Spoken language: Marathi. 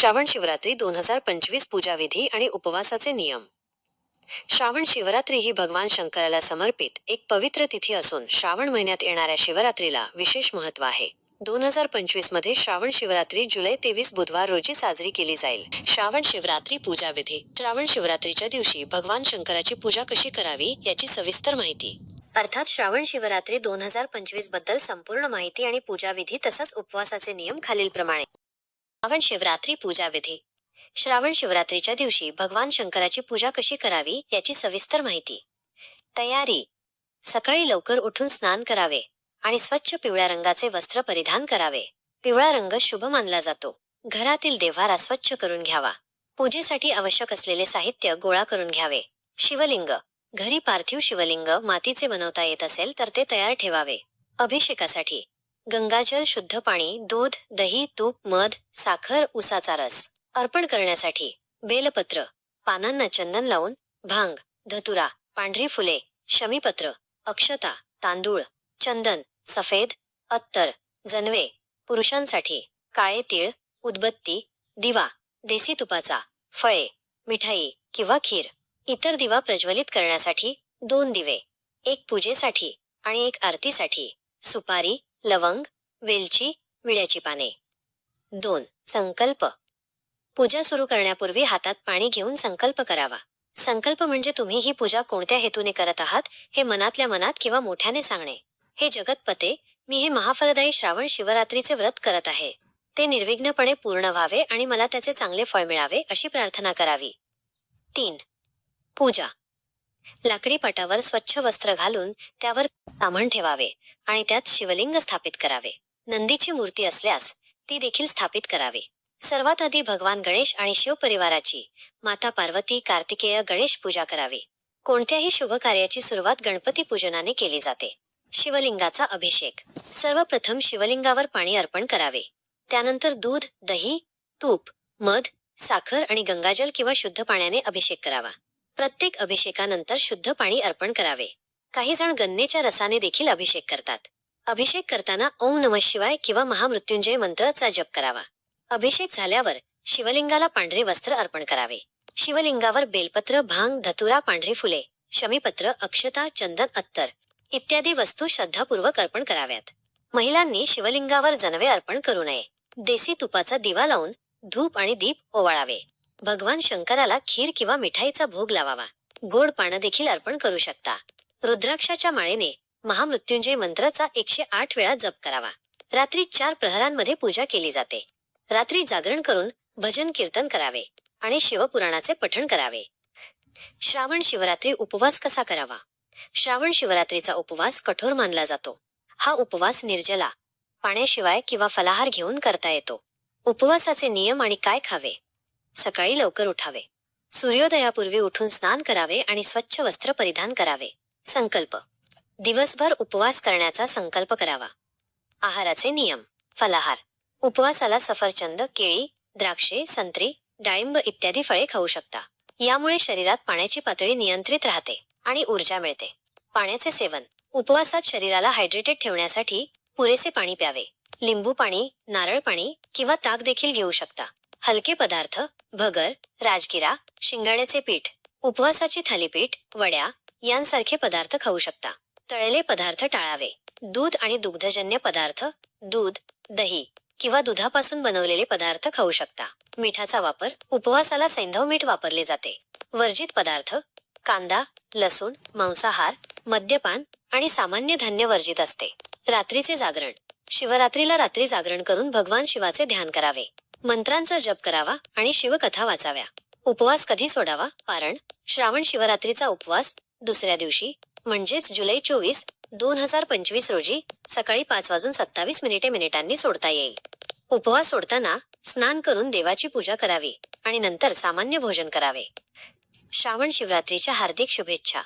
श्रावण शिवरात्री दोन हजार पंचवीस पूजाविधी आणि उपवासाचे नियम. श्रावण शिवरात्री ही भगवान शंकराला समर्पित एक पवित्र तिथी असून श्रावण महिन्यात येणाऱ्या शिवरात्रीला विशेष महत्त्व आहे. दोन हजार पंचवीसमध्ये श्रावण शिवरात्री जुलै तेवीस बुधवार रोजी साजरी केली जाईल. श्रावण शिवरात्री पूजा विधी श्रावण शिवरात्रीच्या दिवशी भगवान शंकराची पूजा कशी करावी याची सविस्तर माहिती. अर्थात श्रावण शिवरात्री दोन हजार पंचवीसबद्दल संपूर्ण माहिती आणि पूजा विधी तसंच उपवासाचे नियम खालीलप्रमाणे. श्रावण शिवरात्री पूजा विधी. श्रावण शिवरात्रीच्या दिवशी भगवान शंकराची पूजा कशी करावी याची सविस्तर माहिती. तयारी. सकाळी लवकर उठून स्नान करावे आणि स्वच्छ पिवळ्या रंगाचे वस्त्र परिधान करावे. पिवळा रंग शुभ मानला जातो. घरातील देव्हारा स्वच्छ करून घ्यावा. पूजेसाठी आवश्यक असलेले साहित्य गोळा करून घ्यावे. शिवलिंग. घरी पार्थिव शिवलिंग मातीचे बनवता येत असेल तर ते तयार ठेवावे. अभिषेकासाठी. गंगाजल शुद्ध पाणी दूध दही तूप मध साखर उसाचा रस अर्पण करण्यासाठी बेलपत्र पानांना चंदन लावून भांग धतुरा पांढरी फुले शमीपत्र अक्षता तांदूळ चंदन सफेद अत्तर जनवे पुरुषांसाठी काळे तीळ उदबत्ती दिवा देसी तुपाचा फळे मिठाई किंवा खीर इतर दिवा प्रज्वलित करण्यासाठी दोन दिवे एक पूजेसाठी आणि एक आरतीसाठी सुपारी लवंग वेलची विड्याची पाने. दोन संकल्प. पूजा सुरू करण्यापूर्वी हातात पाणी घेऊन संकल्प करावा. संकल्प म्हणजे तुम्ही ही पूजा कोणत्या हेतूने करत आहात हे मनातल्या मनात किंवा मोठ्याने सांगणे. हे जगतपते मी हे महाफलदायी श्रावण शिवरात्रीचे व्रत करत आहे. ते निर्विघ्नपणे पूर्ण व्हावे आणि मला त्याचे चांगले फळ मिळावे अशी प्रार्थना करावी. तीन पूजा. लाकडी पाटावर स्वच्छ वस्त्र घालून त्यावर सामान ठेवावे आणि त्यात शिवलिंग स्थापित करावे. नंदीची मूर्ती असल्यास ती देखील स्थापित करावी. सर्वात आधी भगवान गणेश आणि शिव परिवाराची माता पार्वती कार्तिकेय गणेश पूजा करावी. कोणत्याही शुभ कार्याची सुरुवात गणपती पूजनाने केली जाते. शिवलिंगाचा अभिषेक. सर्वप्रथम शिवलिंगावर पाणी अर्पण करावे. त्यानंतर दूध दही तूप मध साखर आणि गंगाजल किंवा शुद्ध पाण्याने अभिषेक करावा. प्रत्येक अभिषेकानंतर शुद्ध पाणी अर्पण करावे. काही जण गन्नेच्या रसाने देखील अभिषेक करतात. अभिषेक करताना ओम नम शिवाय किंवा महामृत्युंजय मंत्राचा जप करावा. अभिषेक झाल्यावर शिवलिंगाला पांढरे वस्त्र अर्पण करावे. शिवलिंगावर बेलपत्र भांग धतुरा पांढरी फुले शमीपत्र अक्षता चंदन अत्तर इत्यादी वस्तू श्रद्धापूर्वक अर्पण कराव्यात. महिलांनी शिवलिंगावर जनवे अर्पण करू नये. देसी तुपाचा दिवा लावून धूप आणि दीप ओवाळावे. भगवान शंकराला खीर किंवा मिठाईचा भोग लावावा. गोड पानं देखील अर्पण करू शकता. रुद्राक्षाच्या माळेने महामृत्युंजय मंत्राचा एकशे आठ वेळा जप करावा. रात्री चार प्रहरांमध्ये पूजा केली जाते. रात्री जागरण करून भजन कीर्तन करावे आणि शिवपुराणाचे पठण करावे. श्रावण शिवरात्री उपवास कसा करावा? श्रावण शिवरात्रीचा उपवास कठोर मानला जातो. हा उपवास निर्जला पाण्याशिवाय किंवा फलाहार घेऊन करता येतो. उपवासाचे नियम आणि काय खावे? सकाळी लवकर उठावे. सूर्योदयापूर्वी उठून स्नान करावे आणि स्वच्छ वस्त्र परिधान करावे. संकल्प. दिवसभर उपवास करण्याचा संकल्प करावा. आहाराचे नियम. फलाहार. उपवासाला सफरचंद केळी द्राक्षे संत्री डाळिंब इत्यादी फळे खाऊ शकता. यामुळे शरीरात पाण्याची पातळी नियंत्रित राहते आणि ऊर्जा मिळते. पाण्याचे सेवन. उपवासात शरीराला हायड्रेटेड ठेवण्यासाठी पुरेसे पाणी प्यावे. लिंबू पाणी नारळ पाणी किंवा ताक देखील घेऊ शकता. हलके पदार्थ भगर राजगिरा शिंगाड्याचे पीठ उपवासाची थालीपीठ वड्या यांसारखे पदार्थ खाऊ शकता. तळलेले पदार्थ टाळावे. दूध आणि दुग्धजन्य पदार्थ दूध दही किंवा दुधापासून बनवलेले पदार्थ खाऊ शकता. मिठाचा वापर उपवासाला सैंधव मीठ वापरले जाते. वर्जित पदार्थ कांदा लसूण मांसाहार मद्यपान आणि सामान्य धान्य वर्जित असते. रात्रीचे जागरण. शिवरात्रीला रात्री जागरण करून भगवान शिवाचे ध्यान करावे. मंत्रांचा जप करावा आणि शिवकथा वाचाव्या. उपवास कधी सोडावा? कारण श्रावण शिवरात्रीचा उपवास दुसऱ्या दिवशी म्हणजेच जुलै चोवीस दोन हजार पंचवीस रोजी सकाळी पाच वाजून सत्तावीस मिनिटे मिनिटांनी सोडता येईल. उपवास सोडताना स्नान करून देवाची पूजा करावी आणि नंतर सामान्य भोजन करावे. श्रावण शिवरात्रीच्या हार्दिक शुभेच्छा.